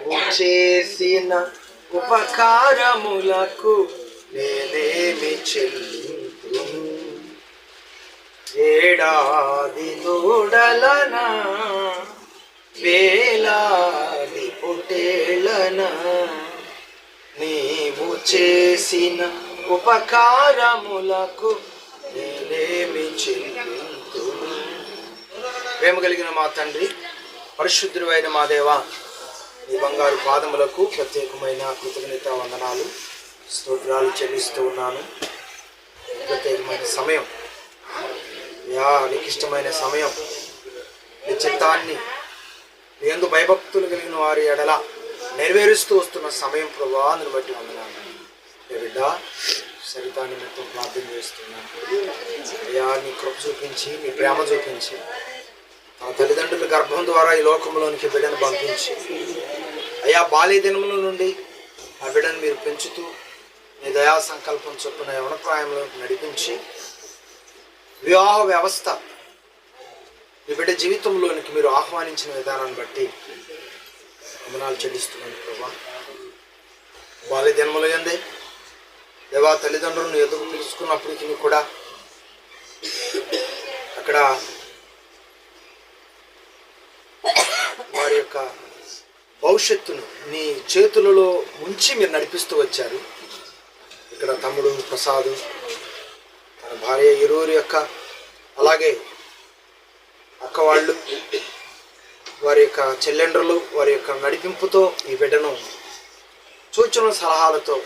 నీవు చేసిన ఉపకారములకు నేనేమి చెల్లింపు? ఏడాది దూడలనా వేలాది పొటేళ్ళనా నీవు చేసిన ఉపకారములకు నేనేమి చెల్లింపు? ప్రేమ కలిగిన మా తండ్రి పరిశుద్ధుడు అయిన మా దేవా ఈ బంగారు పాదములకు ప్రత్యేకమైన కృతజ్ఞత వందనాలు స్తోత్రాలు చెల్లిస్తూ ఉన్నాను. ప్రత్యేకమైన సమయం. యా నీకు ఇష్టమైన సమయం నీ చిత్తాన్ని ఎందు భయభక్తులు కలిగిన వారి ఎడల నెరవేరుస్తూ వస్తున్న సమయం ప్రభావాన్ని బట్టి వందనాలు. బిడ్డ సరితా నిమిత్తం ప్రార్థన చేస్తున్నాను. అయ్యా నీ కృప చూపించి నీ ప్రేమ చూపించి తన తల్లిదండ్రుల గర్భం ద్వారా ఈ లోకంలోనికి బిడ్డను పంపించి. అయ్యా బాల్య దినముల నుండి ఆ బిడ్డను మీరు పెంచుతూ మీ దయా సంకల్పం చొప్పున యవనప్రాయంలో నడిపించి వివాహ వ్యవస్థ మీ బిడ్డ జీవితంలోనికి మీరు ఆహ్వానించిన విధానాన్ని బట్టి వందనాలు చెల్లిస్తున్నాను ప్రభా. బాల్య జన్మలో ఎందే దేవా తల్లిదండ్రులను ఎదుగు పిలుచుకున్నప్పటికీ కూడా అక్కడ వారి యొక్క భవిష్యత్తును నీ చేతులలో ఉంచి మీరు నడిపిస్తూ వచ్చారు. ఇక్కడ తమ్ముడు ప్రసాద్ తన భార్య ఇరువురు యొక్క అలాగే అక్క వాళ్ళు వారి యొక్క చెల్లెండ్రులు వారి యొక్క నడిపింపుతో ఈ బిడ్డను సూచన సలహాలతో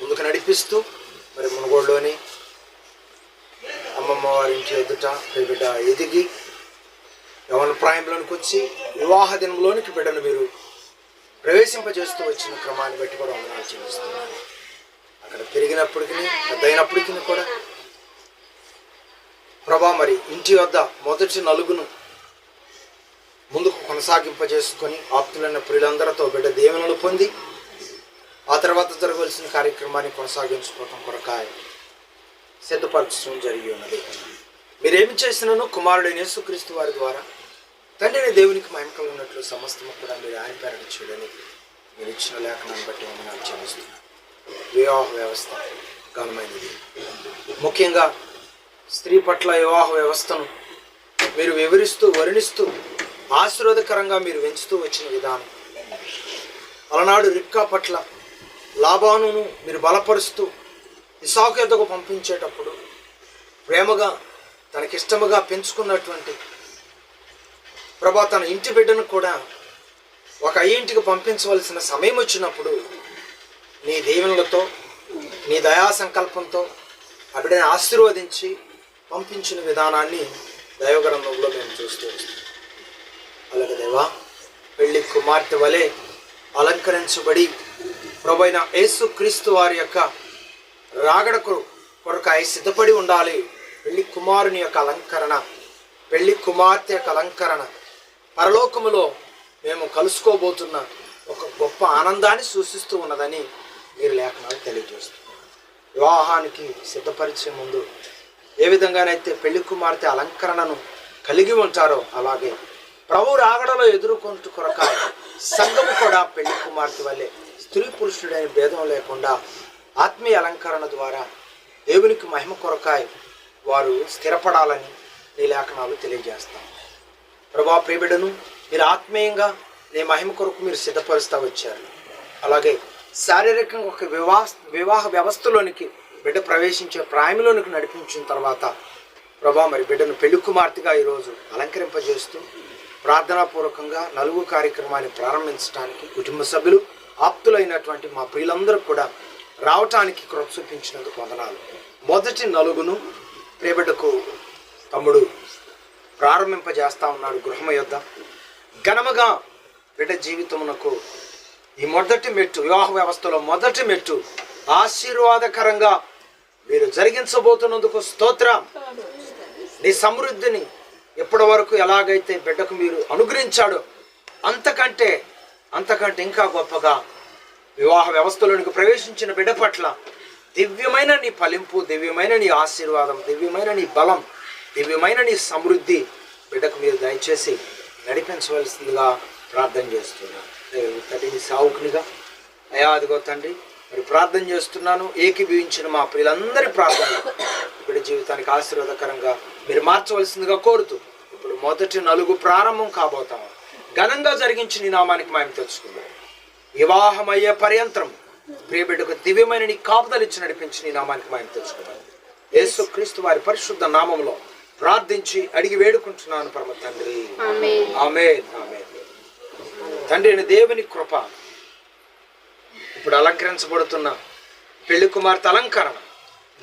ముందుకు నడిపిస్తూ మరి మునుగోడులోని అమ్మమ్మ వారి ఇంటి ఎదుట ఈ బిడ్డ ఎదిగి యవన ప్రాయంలోనికి వచ్చి వివాహ దినంలోనికి బిడ్డను మీరు ప్రవేశింపజేస్తూ వచ్చిన క్రమాన్ని బట్టి కూడా వందనాలు చెల్లిస్తున్నాను. అక్కడ పెరిగినప్పటికీ పెద్దయినప్పటికీ కూడా ప్రభా మరి ఇంటి వద్ద మొదటి నలుగును ముందుకు కొనసాగింపజేసుకొని ఆప్తులైన ప్రియులందరితో బిడ్డ దీవెనలు పొంది ఆ తర్వాత జరగవలసిన కార్యక్రమాన్ని కొనసాగించుకోవటం కొరకాయ. సిద్ధపరచడం జరిగి ఉన్నది. మీరేమి చేసినను? కుమారుడైన యేసుక్రీస్తు వారి ద్వారా. తండ్రిని దేవునికి మహిమ ఉన్నట్లు సమస్తము కూడా మీరు ఆయన పేరట చూడడానికి మీరు ఇచ్చిన లేఖనాన్ని బట్టి మమ్మల్ని చెల్లిస్తున్నాను. వివాహ వ్యవస్థ ఘనమైనది. ముఖ్యంగా స్త్రీ పట్ల వివాహ వ్యవస్థను మీరు వివరిస్తూ వర్ణిస్తూ ఆశీర్వాదకరంగా మీరు పెంచుతూ వచ్చిన విధానం. అలనాడు రిక్కా పట్ల లాభాను మీరు బలపరుస్తూ ఇసాకు పంపించేటప్పుడు ప్రేమగా తనకిష్టముగా పెంచుకున్నటువంటి ప్రభా తన ఇంటి బిడ్డను కూడా ఒక అయ్యింటికి పంపించవలసిన సమయం వచ్చినప్పుడు నీ దేవునులతో నీ దయా సంకల్పంతో ఆ బిడ్డని ఆశీర్వదించి పంపించిన విధానాన్ని దైవగ్రంథంలో మేము చూస్తూ వస్తాం. అలాగే దేవా పెళ్ళి కుమార్తె వలె అలంకరించబడి ప్రభైన యేసు క్రీస్తు వారి యొక్క రాగడకు కొరకాయ సిద్ధపడి ఉండాలి. పెళ్ళి కుమారుని యొక్క అలంకరణ పెళ్ళి కుమార్తె యొక్క అలంకరణ. పరలోకములో మేము కలుసుకోబోతున్న ఒక గొప్ప ఆనందాన్ని సూచిస్తూ ఉన్నదని మీరు లేఖనాలు తెలియజేస్తున్నారు. వివాహానికి సిద్ధపరిచే ముందు ఏ విధంగానైతే పెళ్ళి కుమార్తె అలంకరణను కలిగి ఉంటారో అలాగే ప్రభు రాగడలో ఎదుర్కొంటు కొరక సంఘము కూడా పెళ్ళి కుమార్తె వల్లే స్త్రీ పురుషుడైన భేదం లేకుండా ఆత్మీయ అలంకరణ ద్వారా దేవునికి మహిమ కొరకాయ వారు స్థిరపడాలని ఈ లేఖనాలు తెలియజేస్తాం. ప్రభా ప్రియబిడను మీరు ఆత్మీయంగా నీ మహిమ కొరకు మీరు సిద్ధపరుస్తూ వచ్చారు. అలాగే శారీరకంగా ఒక వివాహ వివాహ వ్యవస్థలోనికి బిడ్డ ప్రవేశించే ప్రాయంలోనికి నడిపించిన తర్వాత ప్రభా మరి బిడ్డను పెళ్ళి కుమార్తెగా ఈరోజు అలంకరింపజేస్తూ ప్రార్థనాపూర్వకంగా నలుగు కార్యక్రమాన్ని ప్రారంభించడానికి కుటుంబ సభ్యులు ఆప్తులైనటువంటి మా ప్రియులందరూ కూడా రావటానికి కృప చూపించినందుకు వందనాలు. మొదటి నలుగును ప్రియబిడ్డకు తమ్ముడు ప్రారంభింపజేస్తా ఉన్నాడు గృహమ యొద్ద. ఘనముగా బిడ్డ జీవితమునకు ఈ మొదటి మెట్టు వివాహ వ్యవస్థలో మొదటి మెట్టు ఆశీర్వాదకరంగా మీరు జరిగించబోతున్నందుకు స్తోత్రం. నీ సమృద్ధిని ఇప్పటి వరకు ఎలాగైతే బిడ్డకు మీరు అనుగ్రహించాడో అంతకంటే అంతకంటే ఇంకా గొప్పగా వివాహ వ్యవస్థలోనికి ప్రవేశించిన బిడ్డ పట్ల దివ్యమైన నీ ఫలింపు దివ్యమైన నీ ఆశీర్వాదం దివ్యమైన నీ బలం దివ్యమైన నీ సమృద్ధి బిడ్డకు మీరు దయచేసి నడిపించవలసిందిగా ప్రార్థన చేస్తున్నాను. తండ్రి సావుకునిగా. అయా అదిగో తండ్రి మరి ప్రార్థన చేస్తున్నాను. ఏకీభవించిన మా ప్రియులందరి ప్రార్థన ఇప్పుడు జీవితానికి ఆశీర్వాదకరంగా మీరు మార్చవలసిందిగా కోరుతూ ఇప్పుడు మొదటి నలుగు ప్రారంభం కాబోతాము ఘనంగా జరిగించిన నీ నామానికి మేము తెలుసుకుందాం వివాహం అయ్యే ప్రియబిడ్డకు దివ్యమైన నీ కాపుదలు ఇచ్చి నడిపించి నీ నామానికి మేము తెలుసుకుందాం యేసు క్రీస్తు వారి పరిశుద్ధ నామంలో ప్రార్థించి అడిగి వేడుకుంటున్నాను పరమ తండ్రి. ఆమె ఆమె తండ్రి అయిన దేవుని కృప ఇప్పుడు అలంకరించబడుతున్న పెళ్ళి కుమార్తె అలంకరణ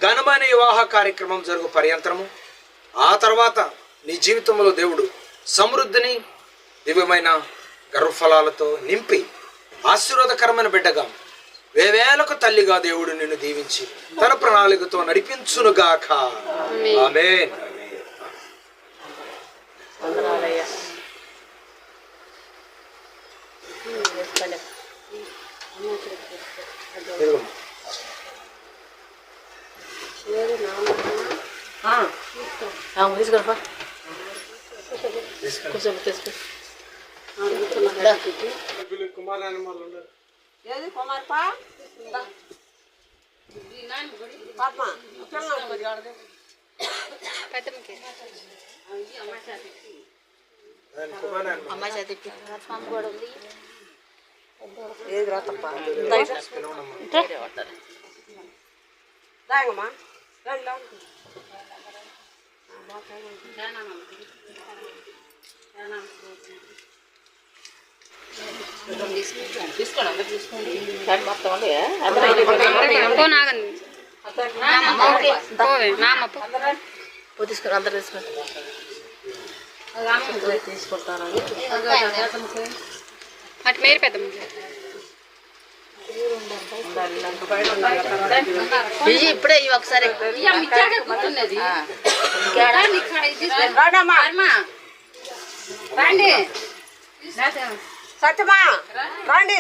ఘనమైన వివాహ కార్యక్రమం జరుగు పర్యంతరము. ఆ తర్వాత నీ జీవితంలో దేవుడు సమృద్ధిని దివ్యమైన గర్వఫలాలతో నింపి ఆశీర్వాదకరమైన బిడ్డగా వేవేలకు తల్లిగా దేవుడు నిన్ను దీవించి తన ప్రణాళికతో నడిపించునుగాక. ఆమేన్. తీసుకురా. కూర్చోబెట్టి తీసుకో ఏది కుమార్ పా పద్మ అమ్మాయి చేతి ఏది రాతప్ప దాగమ్మా రండి తీసుకోండి అందరు తీసుకోండి. మొత్తం అందరూ తీసుకోండి తీసుకోండి తీసుకుంటాను. అటు మేరు పెద్దమ్మ బిజీ ఇప్పుడే ఇవి ఒకసారి. రండి. సత్యమా రండి.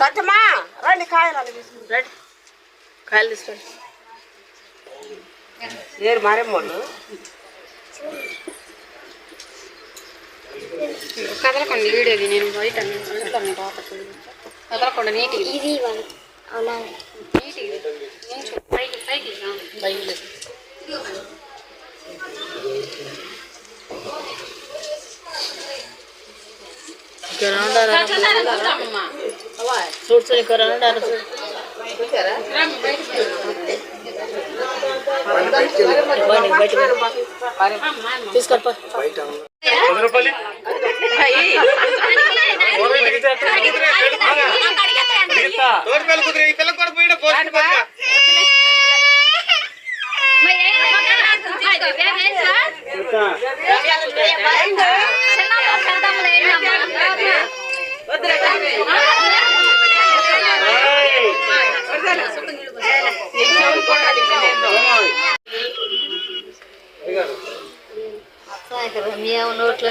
సత్యమా రండి కాయలు రండి కాయలు తీసుకోండి ఏరు మారేమ్మోళ్ళు కదలకండి వీడియోది నేను బయట కదలకుండా నీటికి ఇది అవునా నీటికి నించు. పైకి పైకి రా. బయలు ఇక్కడ ఉండాలి చూడు చూడు ఇక్కడ ఉండాలి చూడు ఇవ్వండి, బయట ఇవ్వండి. తీసుకోండి పో. బయట మరి ఏం అమ్మా? అది వేరే ఏం సార్? చిన్నమ్మ, పెద్దమ్మలు ఏంటమ్మా? మేము నోట్లో